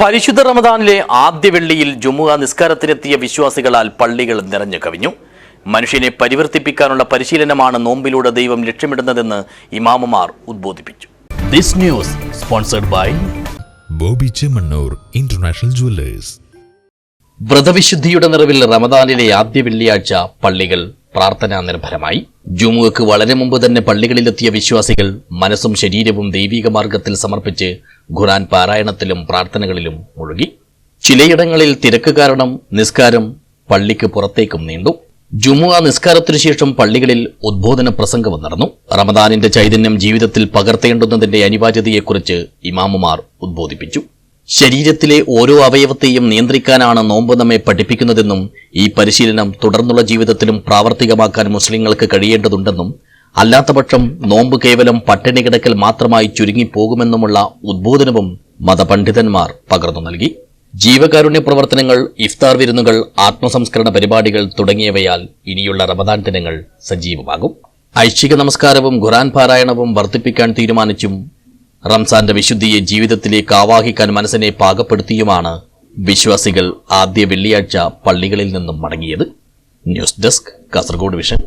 പരിശുദ്ധ റമദാനിലെ ആദ്യ വെള്ളിയിൽ ജുമുഅ നിസ്കാരത്തിനെത്തിയ വിശ്വാസികളാൽ പള്ളികൾ നിറഞ്ഞു കവിഞ്ഞു. മനുഷ്യനെ പരിവർത്തിപ്പിക്കാനുള്ള പരിശീലനമാണ് നോമ്പിലൂടെ ദൈവം ലക്ഷ്യമിടുന്നതെന്ന് ഇമാമുമാർ ഉദ്ബോധിപ്പിച്ചു. This news sponsored by Bobby Chemmanur international jewellers. വ്രതവിശുദ്ധിയുടെ നിറവിൽ റമദാനിലെ ആദ്യ വെള്ളിയാഴ്ച പള്ളികൾ പ്രാർത്ഥനാ നിർഭരമായി ജുമുഅക്ക് വളരെ മുമ്പ് തന്നെ പള്ളികളിലെത്തിയ വിശ്വാസികൾ മനസ്സും ശരീരവും ദൈവിക മാർഗത്തിൽ സമർപ്പിച്ച് ഖുറാൻ പാരായണത്തിലും പ്രാർത്ഥനകളിലും മുഴുകി. ചിലയിടങ്ങളിൽ തിരക്ക് കാരണം നിസ്കാരം പള്ളിക്ക് പുറത്തേക്കും നീണ്ടു. ജുമുഅ നിസ്കാരത്തിനു ശേഷം പള്ളികളിൽ ഉദ്ബോധന പ്രസംഗവും നടന്നു. റമദാനിന്റെ ചൈതന്യം ജീവിതത്തിൽ പകർത്തേണ്ടുന്നതിന്റെ അനിവാര്യതയെക്കുറിച്ച് ഇമാമുമാർ ഉദ്ബോധിപ്പിച്ചു. ശരീരത്തിലെ ഓരോ അവയവത്തെയും നിയന്ത്രിക്കാനാണ് നോമ്പ് നമ്മെ പഠിപ്പിക്കുന്നതെന്നും ഈ പരിശീലനം തുടർന്നുള്ള ജീവിതത്തിലും പ്രാവർത്തികമാക്കാൻ മുസ്ലിങ്ങൾക്ക് കഴിയേണ്ടതുണ്ടെന്നും അല്ലാത്തപക്ഷം നോമ്പ് കേവലം പട്ടിണി കിടക്കൽ മാത്രമായി ചുരുങ്ങിപ്പോകുമെന്നുമുള്ള ഉദ്ബോധനവും മതപണ്ഡിതന്മാർ പകർന്നു നൽകി. ജീവകാരുണ്യ പ്രവർത്തനങ്ങൾ ഇഫ്താർ വിരുന്നുകൾ ആത്മസംസ്കരണ പരിപാടികൾ തുടങ്ങിയവയാൽ ഇനിയുള്ള റമദാൻ ദിനങ്ങൾ സജീവമാകും. ഐച്ഛിക നമസ്കാരവും ഖുറാൻ പാരായണവും വർദ്ധിപ്പിക്കാൻ തീരുമാനിച്ചും റംസാന്റെ വിശുദ്ധിയെ ജീവിതത്തിലേക്ക് ആവാഹിക്കാൻ മനസ്സിനെ പാകപ്പെടുത്തിയുമാണ് വിശ്വാസികൾ ആദ്യ വെള്ളിയാഴ്ച പള്ളികളിൽ നിന്നും മടങ്ങിയത്. News desk Kasaragod Vision.